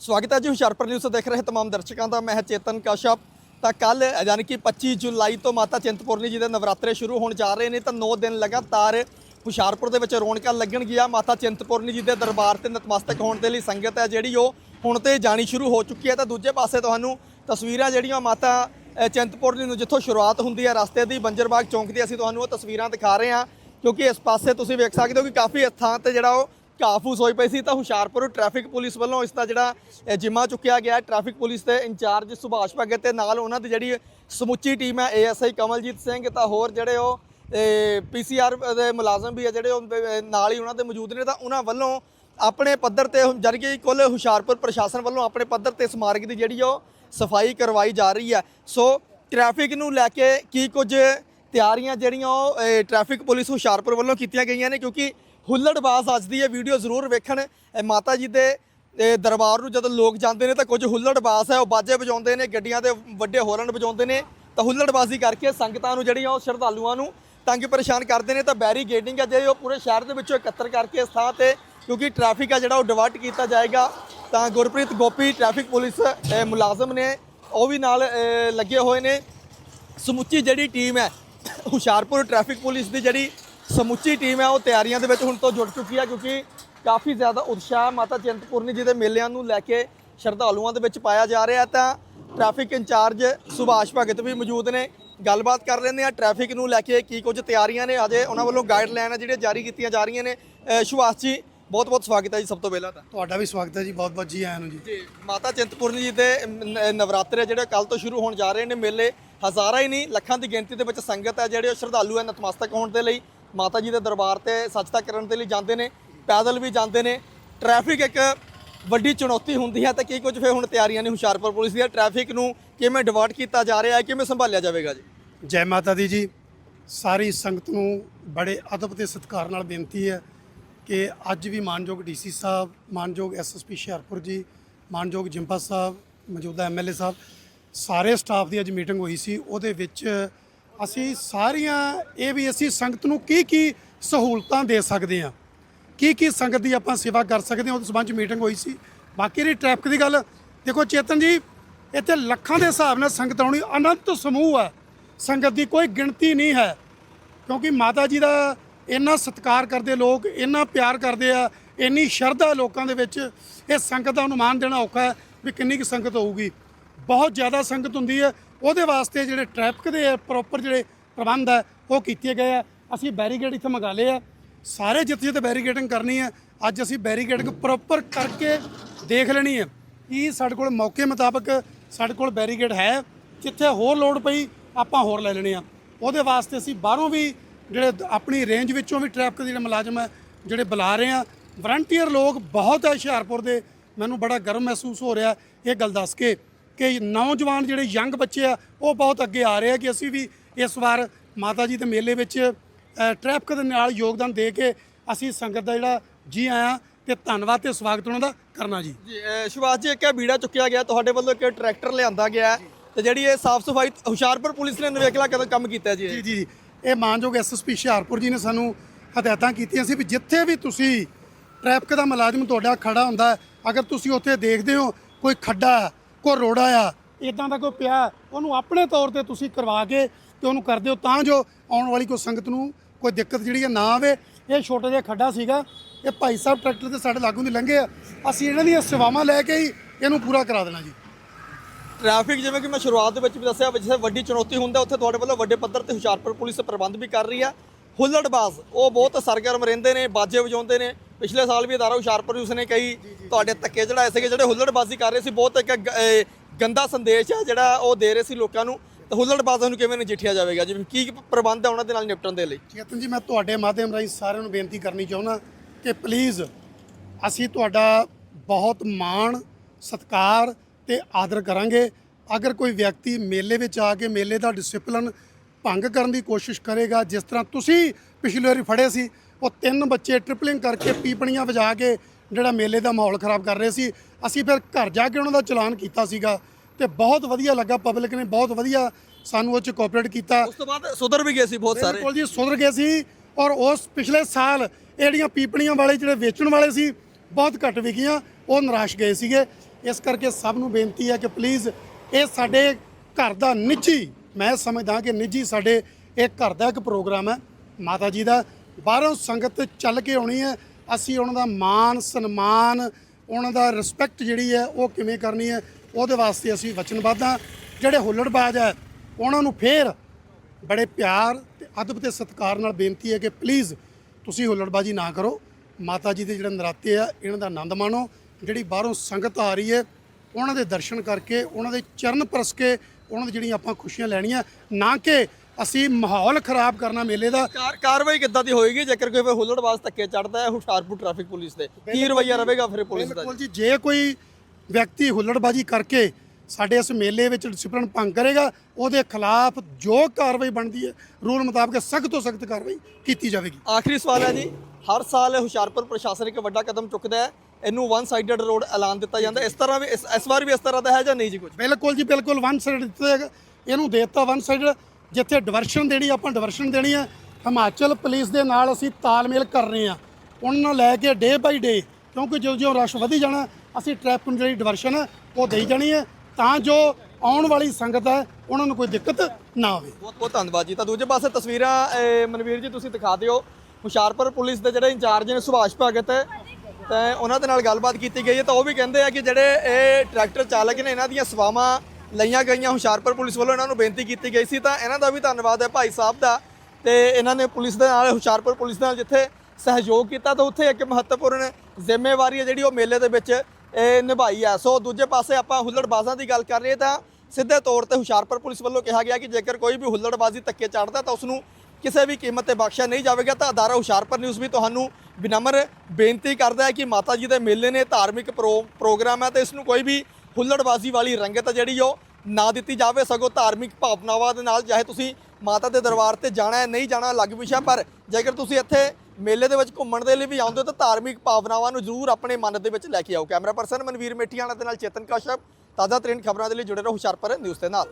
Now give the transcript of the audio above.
ਸਵਾਗਤ ਹੈ ਜੀ ਹੁਸ਼ਿਆਰਪੁਰ ਨਿਊਜ਼ ਦੇਖ ਰਹੇ ਤਮਾਮ ਦਰਸ਼ਕਾਂ ਦਾ, ਮੈਂ ਚੇਤਨ ਕਸ਼ਪ। ਤਾਂ ਕੱਲ ਯਾਨੀ ਕਿ 25 ਜੁਲਾਈ ਤੋਂ ਮਾਤਾ ਚਿੰਤਪੁਰਨੀ ਜੀ ਦੇ ਨਵਰਾਤਰੇ ਸ਼ੁਰੂ ਹੋਣ ਜਾ ਰਹੇ ਨੇ, ਤਾਂ 9 ਦਿਨ ਲਗਾਤਾਰ ਹੁਸ਼ਿਆਰਪੁਰ ਦੇ ਵਿੱਚ ਰੌਣਕਾਂ ਲੱਗਣਗੀਆਂ ਮਾਤਾ ਚਿੰਤਪੁਰਨੀ ਜੀ ਦੇ ਦਰਬਾਰ ਤੇ ਨਤਮਸਤਕ ਹੋਣ ਦੇ ਲਈ ਸੰਗਤ ਹੈ ਜਿਹੜੀ ਉਹ ਹੁਣ ਤੇ ਜਾਣੀ ਸ਼ੁਰੂ ਹੋ ਚੁੱਕੀ ਹੈ। ਤਾਂ ਦੂਜੇ ਪਾਸੇ ਤੁਹਾਨੂੰ ਤਸਵੀਰਾਂ ਜਿਹੜੀਆਂ ਮਾਤਾ ਚਿੰਤਪੁਰਨੀ ਨੂੰ ਜਿੱਥੋਂ ਸ਼ੁਰੂਆਤ ਹੁੰਦੀ ਹੈ, ਰਸਤੇ ਦੀ ਬੰਜਰਬਾਗ ਚੌਂਕ ਦੀ ਅਸੀਂ ਤੁਹਾਨੂੰ ਉਹ ਤਸਵੀਰਾਂ ਦਿਖਾ ਰਹੇ ਹਾਂ। ਕਿਉਂਕਿ ਇਸ ਪਾਸੇ ਤੁਸੀਂ ਵੇਖ ਸਕਦੇ ਹੋ ਕਿ ਕਾਫੀ ਇਸ ਥਾਂ ਤੇ ਜਿਹੜਾ ਉਹ ਕਾਫੂਸ ਹੋਈ ਪਈ ਸੀ, ਤਾਂ ਹੁਸ਼ਿਆਰਪੁਰ ਟ੍ਰੈਫਿਕ ਪੁਲਿਸ ਵੱਲੋਂ ਇਸ ਦਾ ਜਿਹੜਾ ਜਿੰਮਾ ਚੁੱਕਿਆ ਗਿਆ ਹੈ। ਟ੍ਰੈਫਿਕ ਪੁਲਿਸ ਦੇ ਇੰਚਾਰਜ ਸੁਭਾਸ਼ ਭਗਤ ਤੇ ਨਾਲ ਉਹਨਾਂ ਦੀ ਜਿਹੜੀ ਸਮੁੱਚੀ ਟੀਮ ਹੈ, ਏਐਸਆਈ ਕਮਲਜੀਤ ਸਿੰਘ ਤਾਂ ਹੋਰ ਜਿਹੜੇ ਉਹ ਪੀਸੀਆਰ ਦੇ ਮੁਲਾਜ਼ਮ ਵੀ ਆ ਜਿਹੜੇ ਉਹ ਨਾਲ ਹੀ ਉਹਨਾਂ ਦੇ ਮੌਜੂਦ ਨੇ, ਤਾਂ ਉਹਨਾਂ ਵੱਲੋਂ ਆਪਣੇ ਪੱਧਰ ਤੇ ਜਾਣੀ ਕਿ ਕੁੱਲ ਹੁਸ਼ਿਆਰਪੁਰ ਪ੍ਰਸ਼ਾਸਨ ਵੱਲੋਂ ਆਪਣੇ ਪੱਧਰ ਤੇ ਸਮਾਰਕ ਦੀ ਜਿਹੜੀ ਉਹ ਸਫ਼ਾਈ ਕਰਵਾਈ ਜਾ ਰਹੀ ਹੈ ਸੋ ਟ੍ਰੈਫਿਕ ਨੂੰ ਲੈ ਕੇ ਕੀ ਕੁਝ ਤਿਆਰੀਆਂ ਜਿਹੜੀਆਂ ਉਹ ਅ, ਟ੍ਰੈਫਿਕ ਪੁਲਿਸ ਹੁਸ਼ਿਆਰਪੁਰ ਵੱਲੋਂ ਕੀਤੀਆਂ ਗਈਆਂ ਨੇ ਕਿਉਂਕਿ ਹੁੱਲੜਬਾਜ਼ ਅੱਜ ਦੀ ਇਹ ਵੀਡੀਓ ਜ਼ਰੂਰ ਵੇਖਣ। ਮਾਤਾ ਜੀ ਦੇ ਦਰਬਾਰ ਨੂੰ ਜਦੋਂ ਲੋਕ ਜਾਂਦੇ ਨੇ ਤਾਂ ਕੁਝ ਹੁੱਲੜਬਾਜ਼ ਹੈ ਉਹ ਬਾਜੇ ਵਜਾਉਂਦੇ ਨੇ ਗੱਡੀਆਂ ਦੇ ਵੱਡੇ ਹੋਰਨ ਵਜਾਉਂਦੇ ਨੇ। ਤਾਂ ਹੁੱਲੜਬਾਜ਼ੀ ਕਰਕੇ ਸੰਗਤਾਂ ਨੂੰ ਜਿਹੜੀਆਂ ਉਹ ਸ਼ਰਧਾਲੂਆਂ ਨੂੰ ਤੰਗ ਪਰੇਸ਼ਾਨ ਕਰਦੇ ਨੇ ਤਾਂ ਬੈਰੀਗੇਡਿੰਗ ਆ ਜਿਹੜੀ ਉਹ ਪੂਰੇ ਸ਼ਹਿਰ ਦੇ ਵਿੱਚੋਂ ਇਕੱਤਰ ਕਰਕੇ ਇਸ ਥਾਂ ਤੇ ਕਿਉਂਕਿ ਟ੍ਰੈਫਿਕ ਆ ਜਿਹੜਾ ਉਹ ਡਿਵਰਟ ਕੀਤਾ ਜਾਏਗਾ। ਤਾਂ ਗੁਰਪ੍ਰੀਤ ਗੋਪੀ ਟ੍ਰੈਫਿਕ ਪੁਲਿਸ ਮੁਲਾਜ਼ਮ ਨੇ ਉਹ ਵੀ ਨਾਲ ਲੱਗੇ ਹੋਏ ਨੇ। ਸਮੁੱਚੀ ਜਿਹੜੀ ਟੀਮ ਹੈ ਹੁਸ਼ਿਆਰਪੁਰ ਟ੍ਰੈਫਿਕ ਪੁਲਿਸ ਦੀ ਜਿਹੜੀ ਸਮੁੱਚੀ ਟੀਮ ਹੈ ਉਹ ਤਿਆਰੀਆਂ ਦੇ ਵਿੱਚ ਹੁਣ ਤੋਂ ਜੁੜ ਚੁੱਕੀ ਹੈ ਕਿਉਂਕਿ ਕਾਫੀ ਜ਼ਿਆਦਾ ਉਤਸ਼ਾਹ ਮਾਤਾ ਚਿੰਤਪੁਰਨੀ ਜੀ ਦੇ ਮੇਲਿਆਂ ਨੂੰ ਲੈ ਕੇ ਸ਼ਰਧਾਲੂਆਂ ਦੇ ਵਿੱਚ ਪਾਇਆ ਜਾ ਰਿਹਾ ਤਾਂ ਟ੍ਰੈਫਿਕ ਇੰਚਾਰਜ ਸੁਭਾਸ਼ ਭਗਤ ਵੀ ਮੌਜੂਦ ਨੇ। ਗੱਲਬਾਤ ਕਰ ਲੈਂਦੇ ਆ ਟ੍ਰੈਫਿਕ ਨੂੰ ਲੈ ਕੇ ਕੀ ਕੁਝ ਤਿਆਰੀਆਂ ਨੇ। ਅਜੇ ਉਹਨਾਂ ਵੱਲੋਂ ਗਾਈਡਲਾਈਨ ਜਿਹੜੀਆਂ ਜਾਰੀ ਕੀਤੀਆਂ ਜਾ ਰਹੀਆਂ ਨੇ। ਸੁਭਾਸ਼ ਜੀ ਬਹੁਤ ਬਹੁਤ ਸਵਾਗਤ ਹੈ ਜੀ ਸਭ ਤੋਂ ਪਹਿਲਾਂ ਤਾਂ। ਤੁਹਾਡਾ ਵੀ ਸਵਾਗਤ ਹੈ ਜੀ। ਬਹੁਤ ਬਹੁਤ ਜੀ ਆਇਆਂ ਨੂੰ ਜੀ। ਮਾਤਾ ਚਿੰਤਪੁਰਨੀ ਜੀ ਦੇ ਨਵਰਾਤਰੇ ਜਿਹੜੇ ਕੱਲ ਤੋਂ ਸ਼ੁਰੂ ਹੋਣ ਜਾ ਰਹੇ ਨੇ ਮੇਲੇ ਹਜ਼ਾਰਾਂ ਹੀ ਨਹੀਂ, ਲੱਖਾਂ ਦੀ ਗਿਣਤੀ ਦੇ ਵਿੱਚ ਸੰਗਤ ਹੈ ਜਿਹੜੇ ਉਹ ਸ਼ਰਧਾਲੂ ਹੈ ਨਤਮਸਤਕ ਹੋਣ ਦੇ ਲਈ। ਮਾਤਾ ਜੀ ਦੇ ਦਰਬਾਰ ਤੇ ਸੱਚਤਾ ਕਰਨ ਦੇ ਲਈ ਜਾਂਦੇ ਨੇ, ਪੈਦਲ ਵੀ ਜਾਂਦੇ ਨੇ। ਟ੍ਰੈਫਿਕ ਇੱਕ ਵੱਡੀ ਚੁਣੌਤੀ ਹੁੰਦੀ ਹੈ ਤਾਂ ਕੀ ਕੁਝ ਫੇ ਹੁਣ ਤਿਆਰੀਆਂ ਨੇ ਹੁਸ਼ਿਆਰਪੁਰ ਪੁਲਿਸ ਦੀਆਂ। ਟ੍ਰੈਫਿਕ ਨੂੰ ਕਿਵੇਂ ਡਿਵਰਟ ਕੀਤਾ ਜਾ ਰਿਹਾ ਹੈ, ਕਿਵੇਂ ਸੰਭਾਲਿਆ ਜਾਵੇਗਾ ਜੀ? ਜੈ ਮਾਤਾ ਦੀ ਜੀ, ਸਾਰੀ ਸੰਗਤ ਨੂੰ ਬੜੇ ਅਦਬ ਤੇ ਸਤਿਕਾਰ ਨਾਲ ਬੇਨਤੀ ਹੈ ਕਿ ਅੱਜ ਵੀ ਮਾਨਯੋਗ ਡੀਸੀ ਸਾਹਿਬ, ਮਾਨਯੋਗ ਐਸਐਸਪੀ ਹੁਸ਼ਿਆਰਪੁਰ ਜੀ, ਮਾਨਯੋਗ ਜਿੰਪਾ ਸਾਹਿਬ, ਮੌਜੂਦਾ ਐਮਐਲਏ ਸਾਹਿਬ ਸਾਰੇ ਸਟਾਫ ਦੀ ਅੱਜ ਮੀਟਿੰਗ ਹੋਈ ਸੀ, ਉਹਦੇ ਵਿੱਚ ਅਸੀਂ ਸਾਰੀਆਂ ਇਹ ਵੀ ਅਸੀਂ ਸੰਗਤ ਨੂੰ ਕੀ ਕੀ ਸਹੂਲਤਾਂ ਦੇ ਸਕਦੇ ਹਾਂ ਕੀ ਕੀ ਸੰਗਤ ਦੀ ਆਪਾਂ ਸੇਵਾ ਕਰ ਸਕਦੇ ਹਾਂ, ਉਹਦੇ ਸੰਬੰਧ ਚ ਮੀਟਿੰਗ ਹੋਈ ਸੀ। ਬਾਕੀ ਰਹੀ ਟ੍ਰੈਫਿਕ ਦੀ ਗੱਲ, ਦੇਖੋ ਚੇਤਨ ਜੀ, ਇੱਥੇ ਲੱਖਾਂ ਦੇ ਹਿਸਾਬ ਨਾਲ ਸੰਗਤ ਆਉਣੀ ਅਨੰਤ ਸਮੂਹ ਹੈ। ਸੰਗਤ ਦੀ ਕੋਈ ਗਿਣਤੀ ਨਹੀਂ ਹੈ, ਕਿਉਂਕਿ ਮਾਤਾ ਜੀ ਦਾ ਇੰਨਾ ਸਤਿਕਾਰ ਕਰਦੇ ਲੋਕ, ਇੰਨਾ ਪਿਆਰ ਕਰਦੇ ਆ, ਇੰਨੀ ਸ਼ਰਧਾ ਲੋਕਾਂ ਦੇ ਵਿੱਚ, ਇਹ ਸੰਗਤ ਦਾ ਅਨੁਮਾਨ ਦੇਣਾ ਔਖਾ ਹੈ ਵੀ ਕਿੰਨੀ ਕੁ ਸੰਗਤ ਹੋਊਗੀ। ਬਹੁਤ ਜ਼ਿਆਦਾ ਸੰਗਤ ਹੁੰਦੀ ਹੈ। ਉਹਦੇ ਵਾਸਤੇ ਜਿਹੜੇ ਟ੍ਰੈਫਿਕ ਦੇ ਪ੍ਰੋਪਰ ਜਿਹੜੇ ਪ੍ਰਬੰਧ ਹੈ, ਉਹ ਕੀਤੇ ਗਏ ਆ ਅਸੀਂ ਬੈਰੀਕੇਡ ਇੱਥੇ ਮੰਗਾ ਲਏ ਆ ਸਾਰੇ ਜਿੱਥੇ ਜਿੱਥੇ ਬੈਰੀਕੇਡਿੰਗ ਕਰਨੀ ਹੈ, ਅੱਜ ਅਸੀਂ ਬੈਰੀਕੇਡਿੰਗ ਪ੍ਰੋਪਰ ਕਰਕੇ ਦੇਖ ਲੈਣੀ ਹੈ ਕਿ ਸਾਡੇ ਕੋਲ ਮੌਕੇ ਮੁਤਾਬਕ ਸਾਡੇ ਕੋਲ ਬੈਰੀਕੇਡ ਹੈ। ਜਿੱਥੇ ਹੋਰ ਲੋੜ ਪਈ, ਆਪਾਂ ਹੋਰ ਲੈ ਲੈਣੇ ਆ। ਉਹਦੇ ਵਾਸਤੇ ਅਸੀਂ ਬਾਹਰੋਂ ਵੀ ਜਿਹੜੇ ਆਪਣੀ ਰੇਂਜ ਵਿੱਚੋਂ ਵੀ ਟ੍ਰੈਫਿਕ ਦੇ ਜਿਹੜੇ ਮੁਲਾਜ਼ਮ ਹੈ, ਜਿਹੜੇ ਬੁਲਾ ਰਹੇ ਆ। ਵਰੰਟੀਅਰ ਲੋਕ ਬਹੁਤ ਹੈ ਹੁਸ਼ਿਆਰਪੁਰ ਦੇ। ਮੈਨੂੰ ਬੜਾ ਗਰਵ ਮਹਿਸੂਸ ਹੋ ਰਿਹਾ ਇਹ ਗੱਲ ਦੱਸ ਕੇ ਕਿ ਨੌਜਵਾਨ ਜਿਹੜੇ ਯੰਗ ਬੱਚੇ ਆ ਉਹ ਬਹੁਤ ਅੱਗੇ ਆ ਰਹੇ ਆ ਕਿ ਅਸੀਂ ਵੀ ਇਸ ਵਾਰ ਮਾਤਾ ਜੀ ਦੇ ਮੇਲੇ ਵਿੱਚ ਟ੍ਰੈਫਿਕ ਦੇ ਨਾਲ ਯੋਗਦਾਨ ਦੇ ਕੇ ਅਸੀਂ ਸੰਗਤ ਦਾ ਜਿਹੜਾ ਜੀ ਆਇਆਂ ਤੇ ਧੰਨਵਾਦ ਤੇ ਸਵਾਗਤ ਉਹਨਾਂ ਦਾ ਕਰਨਾ ਜੀ ਜੀ ਅ, ਸੁਭਾਸ਼ ਜੀ ਇੱਕ ਇਹ ਬੀੜਾ ਚੁੱਕਿਆ ਗਿਆ ਤੁਹਾਡੇ ਵੱਲੋਂ ਇੱਕ ਟਰੈਕਟਰ ਲਿਆਂਦਾ ਗਿਆ ਤੇ ਜਿਹੜੀ ਇਹ ਸਾਫ਼ ਸਫ਼ਾਈ ਹੁਸ਼ਿਆਰਪੁਰ ਪੁਲਿਸ ਨੇ ਨਵੇਕਲਾ ਕਦੋਂ ਕੰਮ ਕੀਤਾ ਜੀ? ਜੀ ਜੀ ਇਹ ਮਾਨਯੋਗ ਐਸਐਸਪੀ ਹੁਸ਼ਿਆਰਪੁਰ ਜੀ ਨੇ ਸਾਨੂੰ ਹਦਾਇਤਾਂ ਕੀਤੀਆਂ ਸੀ ਵੀ ਜਿੱਥੇ ਵੀ ਤੁਸੀਂ ਟ੍ਰੈਫਿਕ ਦਾ ਮੁਲਾਜ਼ਮ ਤੁਹਾਡਾ ਖੜਾ ਹੁੰਦਾ ਅਗਰ ਤੁਸੀਂ ਉੱਥੇ ਦੇਖਦੇ ਹੋ ਕੋਈ ਖੱਡਾ ਕੋਈ ਰੋੜਾ ਆ। ਇਦਾਂ ਦਾ ਕੋਈ ਪਿਆ ਉਹਨੂੰ ਆਪਣੇ ਤੌਰ ਤੇ ਤੁਸੀਂ ਕਰਵਾ ਕੇ ਤੇ ਉਹਨੂੰ ਕਰ ਦਿਓ ਤਾਂ ਜੋ ਆਉਣ ਵਾਲੀ ਕੋਈ ਸੰਗਤ ਨੂੰ ਕੋਈ ਦਿੱਕਤ ਜਿਹੜੀ ਹੈ ਨਾ ਆਵੇ। ਇਹ ਛੋਟਾ ਜਿਹਾ ਖੱਡਾ ਸੀਗਾ ਇਹ ਭਾਈ ਸਾਹਿਬ ਟਰੈਕਟਰ ਤੇ ਸਾਡੇ ਲਾਗੋਂ ਦੀ ਲੰਘੇ ਆ। ਅਸੀਂ ਇਹਨਾਂ ਦੀਆਂ ਸੇਵਾਵਾਂ ਲੈ ਕੇ ਹੀ ਇਹਨੂੰ ਪੂਰਾ ਕਰਾ ਦੇਣਾ ਜੀ। ਟ੍ਰੈਫਿਕ ਜਿਵੇਂ ਕਿ ਮੈਂ ਸ਼ੁਰੂਆਤ ਦੇ ਵਿੱਚ ਵੀ ਦੱਸਿਆ ਜਿੱਥੇ ਵੱਡੀ ਚੁਣੌਤੀ ਹੁੰਦਾ ਉੱਥੇ ਤੁਹਾਡੇ ਵੱਲੋਂ ਵੱਡੇ ਪੱਧਰ ਤੇ ਹੁਸ਼ਿਆਰਪੁਰ ਪੁਲਿਸ ਪ੍ਰਬੰਧ ਵੀ ਕਰ ਰਹੀ ਆ। ਹੁੱਲੜਬਾਜ਼ ਉਹ ਬਹੁਤ ਸਰਗਰਮ ਰਹਿੰਦੇ ਨੇ ਬਾਜੇ ਵਜਾਉਂਦੇ ਨੇ ਪਿਛਲੇ ਸਾਲ ਵੀ ਅਦਾਰਾ ਹੁਸ਼ਿਆਰਪੁਰ ਪੁਲਿਸ ਨੇ ਕਈ ਤੁਹਾਡੇ ਧੱਕੇ ਚੜਾਏ ਸੀਗੇ ਜਿਹੜੇ ਹੁੱਲੜਬਾਜ਼ੀ ਕਰ ਰਹੇ ਸੀ। ਬਹੁਤ ਇੱਕ ਗੰਦਾ ਸੰਦੇਸ਼ ਆ ਜਿਹੜਾ ਉਹ ਦੇ ਰਹੇ ਸੀ ਲੋਕਾਂ ਨੂੰ। ਤਾਂ ਹੁੱਲੜਬਾਜ਼ਾਂ ਨੂੰ ਕਿਵੇਂ ਨਜਿੱਠਿਆ ਜਾਵੇਗਾ? ਜਿਵੇਂ ਕੀ ਪ੍ਰਬੰਧ ਹੈ ਉਹਨਾਂ ਦੇ ਨਾਲ ਨਿਪਟਣ ਦੇ ਲਈ? ਚੇਤਨ ਜੀ ਮੈਂ ਤੁਹਾਡੇ ਮਾਧਿਅਮ ਰਾਹੀਂ ਸਾਰਿਆਂ ਨੂੰ ਬੇਨਤੀ ਕਰਨੀ ਚਾਹੁੰਦਾ ਕਿ ਪਲੀਜ਼ ਅਸੀਂ ਤੁਹਾਡਾ ਬਹੁਤ ਮਾਣ ਸਤਿਕਾਰ ਤੇ ਆਦਰ ਕਰਾਂਗੇ। ਅਗਰ ਕੋਈ ਵਿਅਕਤੀ ਮੇਲੇ ਵਿੱਚ ਆ ਕੇ ਮੇਲੇ ਦਾ ਡਿਸਪਲਿਨ ਭੰਗ ਕਰਨ ਦੀ ਕੋਸ਼ਿਸ਼ ਕਰੇਗਾ ਜਿਸ ਤਰ੍ਹਾਂ ਤੁਸੀਂ ਪਿਛਲੀ ਵਾਰੀ ਫੜੇ ਸੀ ਉਹ ਤਿੰਨ ਬੱਚੇ ਟ੍ਰਿਪਲਿੰਗ ਕਰਕੇ ਪੀਪਣੀਆਂ ਵਜਾ ਕੇ ਜਿਹੜਾ ਮੇਲੇ ਦਾ ਮਾਹੌਲ ਖਰਾਬ ਕਰ ਰਹੇ ਸੀ। ਅਸੀਂ ਫਿਰ ਘਰ ਜਾ ਕੇ ਉਹਨਾਂ ਦਾ ਚਲਾਨ ਕੀਤਾ ਸੀਗਾ ਤੇ ਬਹੁਤ ਵਧੀਆ ਲੱਗਾ ਪਬਲਿਕ ਨੇ ਬਹੁਤ ਵਧੀਆ ਸਾਨੂੰ ਉਹ ਚ ਕੋਆਪਰੇਟ ਕੀਤਾ। ਉਸ ਤੋਂ ਬਾਅਦ ਸੁਧਰ ਵੀ ਗਏ ਸੀ ਬਹੁਤ ਸਾਰੇ। ਬਿਲਕੁਲ ਜੀ ਸੁਧਰ ਗਏ ਸੀ ਔਰ ਉਸ ਪਿਛਲੇ ਸਾਲ ਜਿਹੜੀਆਂ ਪੀਪਣੀਆਂ ਵਾਲੇ ਜਿਹੜੇ ਵੇਚਣ ਵਾਲੇ ਸੀ ਬਹੁਤ ਘੱਟ ਵਿਕੀਆਂ ਉਹ ਨਿਰਾਸ਼ ਗਏ ਸੀਗੇ। ਇਸ ਕਰਕੇ ਸਭ ਨੂੰ ਬੇਨਤੀ ਹੈ ਕਿ ਪਲੀਜ਼ ਇਹ ਸਾਡੇ ਘਰ ਦਾ ਨਿੱਜੀ ਮੈਂ ਸਮਝਦਾ ਕਿ ਨਿੱਜੀ ਸਾਡੇ ਇਹ ਘਰ ਦਾ ਇੱਕ ਪ੍ਰੋਗਰਾਮ ਹੈ ਮਾਤਾ ਜੀ ਦਾ। ਬਾਹਰੋਂ ਸੰਗਤ ਚੱਲ ਕੇ ਆਉਣੀ ਹੈ। ਅਸੀਂ ਉਹਨਾਂ ਦਾ ਮਾਣ, ਸਨਮਾਨ, ਉਹਨਾਂ ਦਾ ਰਿਸਪੈਕਟ ਜਿਹੜੀ ਹੈ, ਉਹ ਕਿਵੇਂ ਕਰਨੀ ਹੈ, ਉਹਦੇ ਵਾਸਤੇ ਅਸੀਂ ਵਚਨਬੱਧ ਹਾਂ। ਜਿਹੜੇ ਹੁੱਲੜਬਾਜ਼ ਹੈ, ਉਹਨਾਂ ਨੂੰ ਫੇਰ ਬੜੇ ਪਿਆਰ ਤੇ ਅਦਬ ਤੇ ਸਤਿਕਾਰ ਨਾਲ ਬੇਨਤੀ ਹੈ ਕਿ ਪਲੀਜ਼ ਤੁਸੀਂ ਹੁੱਲੜਬਾਜੀ ਨਾ ਕਰੋ। ਮਾਤਾ ਜੀ ਦੇ ਜਿਹੜੇ ਨਰਾਤੇ ਆ, ਇਹਨਾਂ ਦਾ ਆਨੰਦ ਮਾਣੋ। ਜਿਹੜੀ ਬਾਹਰੋਂ ਸੰਗਤ ਆ ਰਹੀ ਹੈ, ਉਹਨਾਂ ਦੇ ਦਰਸ਼ਨ ਕਰਕੇ, ਉਹਨਾਂ ਦੇ ਚਰਨ ਪਰਸ ਕੇ, ਉਹਨਾਂ ਦੀ ਜਿਹੜੀਆਂ ਆਪਾਂ ਖੁਸ਼ੀਆਂ ਲੈਣੀਆਂ, ਨਾ ਕਿ ਅਸੀਂ ਮਾਹੌਲ ਖਰਾਬ ਕਰਨਾ ਮੇਲੇ ਦਾ। ਕਾਰ ਕਾਰਵਾਈ ਕਿੱਦਾਂ ਦੀ ਹੋਏਗੀ? ਜੇਕਰ ਕੋਈ ਹੁੱਲੜਬਾਜ਼ ਧੱਕੇ ਚੜਦਾ ਹੈ ਹੁਸ਼ਿਆਰਪੁਰ ਟ੍ਰੈਫਿਕ ਪੁਲਿਸ ਦੇ ਕੀ ਰਵੱਈਆ ਰਹੇਗਾ ਫਿਰ ਪੁਲਿਸ ਦਾ ਬਿਲਕੁਲ ਜੀ। ਜੇ ਕੋਈ ਵਿਅਕਤੀ ਹੁੱਲੜਬਾਜੀ ਕਰਕੇ ਸਾਡੇ ਇਸ ਮੇਲੇ ਵਿੱਚ ਡਿਸਪਲਿਨ ਭੰਗ ਕਰੇਗਾ ਉਹਦੇ ਖਿਲਾਫ ਜੋ ਕਾਰਵਾਈ ਬਣਦੀ ਹੈ ਰੂਲ ਮੁਤਾਬਕ ਸਖਤ ਤੋਂ ਸਖਤ ਕਾਰਵਾਈ ਕੀਤੀ ਜਾਵੇਗੀ। ਆਖਰੀ ਸਵਾਲ ਹੈ ਜੀ। ਹਰ ਸਾਲ ਹੁਸ਼ਿਆਰਪੁਰ ਪ੍ਰਸ਼ਾਸਨ ਇੱਕ ਵੱਡਾ ਕਦਮ ਚੁੱਕਦਾ ਹੈ। ਇਹਨੂੰ ਵਨ ਸਾਈਡਡ ਰੋਡ ਐਲਾਨ ਦਿੱਤਾ ਜਾਂਦਾ। ਇਸ ਤਰ੍ਹਾਂ ਵੀ ਇਸ ਇਸ ਵਾਰ ਵੀ ਇਸ ਤਰ੍ਹਾਂ ਦਾ ਹੈ ਜਾਂ ਨਹੀਂ ਜੀ ਕੁਝ ਬਿਲਕੁਲ ਜੀ ਬਿਲਕੁਲ ਵਨ ਸਾਈਡ ਦਿੱਤਾ ਹੈਗਾ। ਇਹਨੂੰ ਦੇਤਾ ਵਨ ਸਾਈਡ ਜਿੱਥੇ ਡਿਵਰਸ਼ਨ ਦੇਣੀ, ਆਪਾਂ ਡਿਵਰਸ਼ਨ ਦੇਣੀ ਹੈ ਹਿਮਾਚਲ ਪੁਲਿਸ ਦੇ ਨਾਲ ਅਸੀਂ ਤਾਲਮੇਲ ਕਰ ਰਹੇ ਹਾਂ ਉਹਨਾਂ ਨੂੰ ਲੈ ਕੇ ਡੇ ਬਾਈ ਡੇ ਕਿਉਂਕਿ ਜਿਉਂ ਜਿਉਂ ਰਸ਼ ਵਧੀ ਜਾਣਾ, ਅਸੀਂ ਟ੍ਰੈਫਿਕ ਨੂੰ ਜਿਹੜੀ ਡਿਵਰਸ਼ਨ ਹੈ ਉਹ ਦੇਈ ਜਾਣੀ ਹੈ ਤਾਂ ਜੋ ਆਉਣ ਵਾਲੀ ਸੰਗਤ ਹੈ ਉਹਨਾਂ ਨੂੰ ਕੋਈ ਦਿੱਕਤ ਨਾ ਆਵੇ। ਬਹੁਤ ਬਹੁਤ ਧੰਨਵਾਦ ਜੀ। ਤਾਂ ਦੂਜੇ ਪਾਸੇ ਤਸਵੀਰਾਂ ਮਨਵੀਰ ਜੀ, ਤੁਸੀਂ ਦਿਖਾ ਦਿਓ। ਹੁਸ਼ਿਆਰਪੁਰ ਪੁਲਿਸ ਦੇ ਜਿਹੜੇ ਇੰਚਾਰਜ ਨੇ, ਸੁਭਾਸ਼ ਭਗਤ। ਤੇ ਉਹਨਾਂ ਦੇ ਨਾਲ ਗੱਲਬਾਤ ਕੀਤੀ ਗਈ ਹੈ। ਤਾਂ ਉਹ ਵੀ ਕਹਿੰਦੇ ਆ ਕਿ ਜਿਹੜੇ ਇਹ ਟਰੈਕਟਰ ਚਾਲਕ ਨੇ, ਇਹਨਾਂ ਦੀਆਂ ਸੇਵਾਵਾਂ ਲਈਆਂ ਗਈਆਂ ਹੁਸ਼ਿਆਰਪੁਰ ਪੁਲਿਸ ਵੱਲੋਂ ਇਹਨਾਂ ਨੂੰ ਬੇਨਤੀ ਕੀਤੀ ਗਈ ਸੀ। ਤਾਂ ਇਹਨਾਂ ਦਾ ਵੀ ਧੰਨਵਾਦ ਹੈ ਭਾਈ ਸਾਹਿਬ ਦਾ ਤੇ ਇਹਨਾਂ ਨੇ ਪੁਲਿਸ ਦੇ ਨਾਲ, ਹੁਸ਼ਿਆਰਪੁਰ ਪੁਲਿਸ ਦੇ ਨਾਲ ਜਿੱਥੇ ਸਹਿਯੋਗ ਕੀਤਾ ਤਾਂ ਉੱਥੇ ਇੱਕ ਮਹੱਤਵਪੂਰਨ ਜ਼ਿੰਮੇਵਾਰੀ ਹੈ ਜਿਹੜੀ ਉਹ ਮੇਲੇ ਦੇ ਵਿੱਚ, ਇਹ ਨਿਭਾਈ ਹੈ। ਸੋ ਦੂਜੇ ਪਾਸੇ ਆਪਾਂ ਹੁੱਲੜਬਾਜ਼ਾਂ ਦੀ ਗੱਲ ਕਰ ਲਈਏ ਤਾਂ ਸਿੱਧੇ ਤੌਰ ਤੇ ਹੁਸ਼ਿਆਰਪੁਰ ਪੁਲਿਸ ਵੱਲੋਂ ਕਿਹਾ ਗਿਆ ਕਿ ਜੇਕਰ ਕੋਈ ਵੀ ਹੁੱਲੜਬਾਜ਼ੀ ਧੱਕੇ ਚੜਦਾ ਤਾਂ ਉਸ ਨੂੰ ਕਿਸੇ ਵੀ ਕੀਮਤ ਤੇ ਬਖਸ਼ਿਆ ਨਹੀਂ ਜਾਵੇਗਾ। ਤਾਂ ਅਦਾਰਾ ਹੁਸ਼ਿਆਰਪੁਰ ਨਿਊਜ਼ ਵੀ ਤੁਹਾਨੂੰ ਬਿਨਮਰ ਬੇਨਤੀ ਕਰਦਾ ਹੈ ਕਿ ਮਾਤਾ ਜੀ ਦੇ ਮੇਲੇ ਨੇ ਧਾਰਮਿਕ ਪ੍ਰੋ- ਪ੍ਰੋਗਰਾਮ ਹੈ ਤੇ ਇਸ ਨੂੰ ਕੋਈ ਵੀ ਹੁੱਲੜਬਾਜ਼ੀ ਵਾਲੀ ਰੰਗਤ ਹੈ ਜਿਹੜੀ ਉਹ ਨਾ ਦਿੱਤੀ ਜਾਵੇ, ਸਗੋਂ ਧਾਰਮਿਕ ਭਾਵਨਾਵਾਂ ਦੇ ਨਾਲ ਚਾਹੇ ਤੁਸੀਂ ਮਾਤਾ ਦੇ ਦਰਬਾਰ ਤੇ ਜਾਣਾ ਹੈ, ਨਹੀਂ ਜਾਣਾ, ਅਲੱਗ ਵਿਸ਼ਾ ਪਰ ਜੇਕਰ ਤੁਸੀਂ ਇੱਥੇ ਮੇਲੇ ਦੇ ਵਿੱਚ ਘੁੰਮਣ ਦੇ ਲਈ ਵੀ ਆਉਂਦੇ ਹੋ, ਤਾਂ ਧਾਰਮਿਕ ਭਾਵਨਾਵਾਂ ਨੂੰ ਜ਼ਰੂਰ ਆਪਣੇ ਮਨ ਦੇ ਵਿੱਚ ਲੈ ਕੇ ਆਓ। ਕੈਮਰਾ ਪਰਸਨ ਮਨਵੀਰ ਮੇਠੀਆਣਾ ਦੇ ਨਾਲ ਚੇਤਨ ਕਾਸ਼ਪ, ਤਾਜ਼ਾ ਤਰੀਨ ਖਬਰਾਂ ਦੇ ਲਈ ਜੁੜੇ ਰਹੋ ਹੁਸ਼ਿਆਰਪੁਰ ਨਿਊਜ਼ ਦੇ ਨਾਲ।